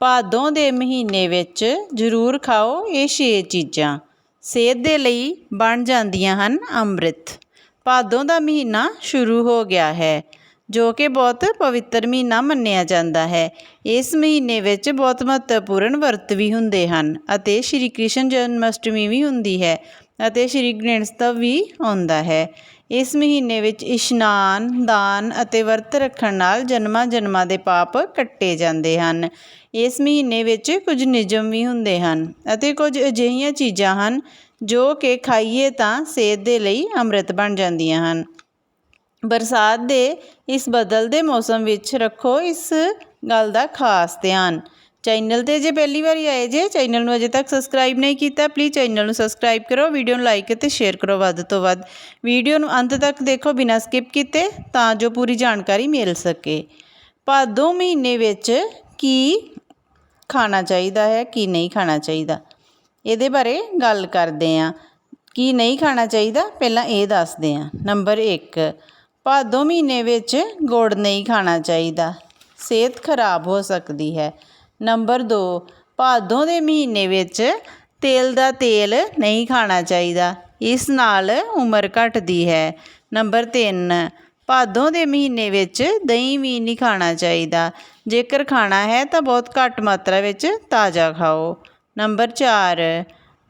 ਭਾਦੋਂ ਦੇ ਮਹੀਨੇ ਵਿੱਚ ਜ਼ਰੂਰ ਖਾਓ ਇਹ ਛੇ ਚੀਜ਼ਾਂ। ਸਿਹਤ ਦੇ ਲਈ ਬਣ ਜਾਂਦੀਆਂ ਹਨ ਅੰਮ੍ਰਿਤ। ਭਾਦੋਂ ਦਾ ਮਹੀਨਾ ਸ਼ੁਰੂ ਹੋ ਗਿਆ ਹੈ, ਜੋ ਕਿ ਬਹੁਤ ਪਵਿੱਤਰ ਮਹੀਨਾ ਮੰਨਿਆ ਜਾਂਦਾ ਹੈ। ਇਸ ਮਹੀਨੇ ਵਿੱਚ ਬਹੁਤ ਮਹੱਤਵਪੂਰਨ ਵਰਤ ਵੀ ਹੁੰਦੇ ਹਨ ਅਤੇ ਸ਼੍ਰੀ ਕ੍ਰਿਸ਼ਨ ਜਨਮ ਅਸ਼ਟਮੀ ਵੀ ਹੁੰਦੀ ਹੈ। ਅਤੇ ਸ਼੍ਰੀ ਗਣੇਸ਼ੋਤਸਵ ਵੀ ਆਉਂਦਾ ਹੈ। ਇਸ ਮਹੀਨੇ ਵਿੱਚ ਇਸ਼ਨਾਨ, ਦਾਨ ਅਤੇ ਵਰਤ ਰੱਖਣ ਨਾਲ ਜਨਮਾਂ ਜਨਮਾਂ ਦੇ ਪਾਪ ਕੱਟੇ ਜਾਂਦੇ ਹਨ। ਇਸ ਮਹੀਨੇ ਵਿੱਚ ਕੁਝ ਨਿਯਮ ਵੀ ਹੁੰਦੇ ਹਨ ਅਤੇ ਕੁਝ ਅਜਿਹੀਆਂ ਚੀਜ਼ਾਂ ਹਨ ਜੋ ਕਿ ਖਾਈਏ ਤਾਂ ਸਿਹਤ ਦੇ ਲਈ ਅੰਮ੍ਰਿਤ ਬਣ ਜਾਂਦੀਆਂ ਹਨ। ਬਰਸਾਤ ਦੇ ਇਸ ਬਦਲਦੇ ਮੌਸਮ ਵਿੱਚ ਰੱਖੋ ਇਸ ਗੱਲ ਦਾ ਖਾਸ ਧਿਆਨ। ਚੈਨਲ 'ਤੇ ਜੇ ਪਹਿਲੀ ਵਾਰੀ ਆਏ, ਜੇ ਚੈਨਲ ਨੂੰ ਅਜੇ ਤੱਕ ਸਬਸਕ੍ਰਾਈਬ ਨਹੀਂ ਕੀਤਾ ਪਲੀਜ਼ ਚੈਨਲ ਨੂੰ ਸਬਸਕ੍ਰਾਈਬ ਕਰੋ ਵੀਡੀਓ ਨੂੰ ਲਾਈਕ ਅਤੇ ਸ਼ੇਅਰ ਕਰੋ ਵੱਧ ਤੋਂ ਵੱਧ। ਵੀਡੀਓ ਨੂੰ ਅੰਤ ਤੱਕ ਦੇਖੋ ਬਿਨਾਂ ਸਕਿਪ ਕੀਤੇ, ਤਾਂ ਜੋ ਪੂਰੀ ਜਾਣਕਾਰੀ ਮਿਲ ਸਕੇ। ਭਾਦੋਂ ਮਹੀਨੇ ਵਿੱਚ ਕੀ ਖਾਣਾ ਚਾਹੀਦਾ ਹੈ, ਕੀ ਨਹੀਂ ਖਾਣਾ ਚਾਹੀਦਾ? ਇਹਦੇ ਬਾਰੇ ਗੱਲ ਕਰਦੇ ਹਾਂ। ਕੀ ਨਹੀਂ ਖਾਣਾ ਚਾਹੀਦਾ? ਪਹਿਲਾਂ ਇਹ ਦੱਸਦੇ ਹਾਂ। ਨੰਬਰ 1 ਭਾਦੋਂ ਮਹੀਨੇ ਵਿੱਚ ਗੁੜ ਨਹੀਂ ਖਾਣਾ ਚਾਹੀਦਾ। ਸਿਹਤ ਖਰਾਬ ਹੋ ਸਕਦੀ ਹੈ। ਨੰਬਰ ਦੋ, ਭਾਦੋਂ ਦੇ ਮਹੀਨੇ ਵਿੱਚ ਤਿਲ ਦਾ ਤੇਲ ਨਹੀਂ ਖਾਣਾ ਚਾਹੀਦਾ, ਇਸ ਨਾਲ ਉਮਰ ਘਟਦੀ ਹੈ। ਨੰਬਰ ਤਿੰਨ, ਭਾਦੋਂ ਦੇ ਮਹੀਨੇ ਵਿੱਚ ਦਹੀਂ ਵੀ ਨਹੀਂ ਖਾਣਾ ਚਾਹੀਦਾ, ਜੇਕਰ ਖਾਣਾ ਹੈ ਤਾਂ ਬਹੁਤ ਘੱਟ ਮਾਤਰਾ ਵਿੱਚ ਤਾਜ਼ਾ ਖਾਓ। ਨੰਬਰ 4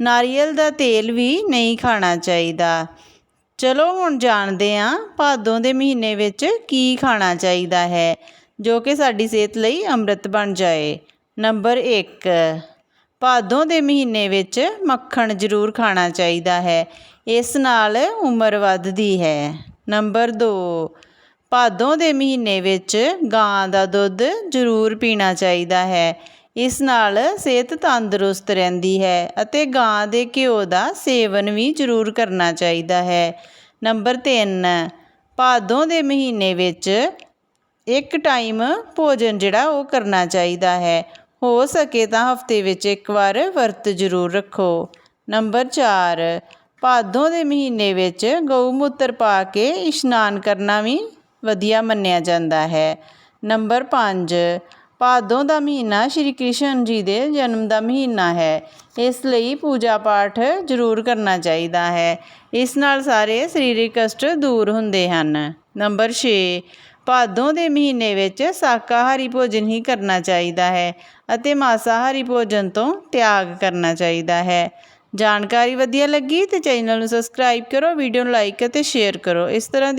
ਨਾਰੀਅਲ ਦਾ ਤੇਲ ਵੀ ਨਹੀਂ ਖਾਣਾ ਚਾਹੀਦਾ। ਚਲੋ ਹੁਣ ਜਾਣਦੇ ਹਾਂ ਭਾਦੋਂ ਦੇ ਮਹੀਨੇ ਵਿੱਚ ਕੀ ਖਾਣਾ ਚਾਹੀਦਾ ਹੈ, ਜੋ ਕਿ ਸਾਡੀ ਸਿਹਤ ਲਈ ਅੰਮ੍ਰਿਤ ਬਣ ਜਾਏ। ਨੰਬਰ 1 ਭਾਦੋਂ ਦੇ ਮਹੀਨੇ ਵਿੱਚ ਮੱਖਣ ਜ਼ਰੂਰ ਖਾਣਾ ਚਾਹੀਦਾ ਹੈ, ਇਸ ਨਾਲ ਉਮਰ ਵੱਧਦੀ ਹੈ। ਨੰਬਰ 2 ਭਾਦੋਂ ਦੇ ਮਹੀਨੇ ਵਿੱਚ ਗਾਂ ਦਾ ਦੁੱਧ ਜ਼ਰੂਰ ਪੀਣਾ ਚਾਹੀਦਾ ਹੈ, ਇਸ ਨਾਲ ਸਿਹਤ ਤੰਦਰੁਸਤ ਰਹਿੰਦੀ ਹੈ ਅਤੇ ਗਾਂ ਦੇ ਘਿਓ ਦਾ ਸੇਵਨ ਵੀ ਜ਼ਰੂਰ ਕਰਨਾ ਚਾਹੀਦਾ ਹੈ। ਨੰਬਰ 3 ਭਾਦੋਂ ਦੇ ਮਹੀਨੇ ਵਿੱਚ ਇੱਕ ਟਾਈਮ ਭੋਜਨ ਜਿਹੜਾ ਉਹ ਕਰਨਾ ਚਾਹੀਦਾ ਹੈ ਹੋ ਸਕੇ ਤਾਂ ਹਫ਼ਤੇ ਵਿੱਚ ਇੱਕ ਵਾਰ ਵਰਤ ਜ਼ਰੂਰ ਰੱਖੋ। ਨੰਬਰ 4 ਭਾਦੋਂ ਦੇ ਮਹੀਨੇ ਵਿੱਚ ਗਊ ਮੂਤਰ ਪਾ ਕੇ ਇਸ਼ਨਾਨ ਕਰਨਾ ਵੀ ਵਧੀਆ ਮੰਨਿਆ ਜਾਂਦਾ ਹੈ। ਨੰਬਰ 5 ਭਾਦੋਂ ਦਾ ਮਹੀਨਾ ਸ਼੍ਰੀ ਕ੍ਰਿਸ਼ਨ ਜੀ ਦੇ ਜਨਮ ਦਾ ਮਹੀਨਾ ਹੈ। ਇਸ ਲਈ ਪੂਜਾ ਪਾਠ ਜ਼ਰੂਰ ਕਰਨਾ ਚਾਹੀਦਾ ਹੈ। ਇਸ ਨਾਲ ਸਾਰੇ ਸਰੀਰਕ ਕਸ਼ਟ ਦੂਰ ਹੁੰਦੇ ਹਨ। ਨੰਬਰ 6 ਭਾਦੋਂ ਦੇ ਮਹੀਨੇ ਵਿੱਚ ਸ਼ਾਕਾਹਾਰੀ ਭੋਜਨ ਹੀ ਕਰਨਾ ਚਾਹੀਦਾ ਹੈ ਅਤੇ ਮਾਸਾਹਾਰੀ ਭੋਜਨ ਤੋਂ ਤਿਆਗ ਕਰਨਾ ਚਾਹੀਦਾ ਹੈ। ਜਾਣਕਾਰੀ ਵਧੀਆ ਲੱਗੀ ਤੇ ਚੈਨਲ ਨੂੰ ਸਬਸਕ੍ਰਾਈਬ ਕਰੋ ਵੀਡੀਓ ਨੂੰ ਲਾਈਕ ਅਤੇ ਸ਼ੇਅਰ ਕਰੋ। ਇਸ ਤਰ੍ਹਾਂ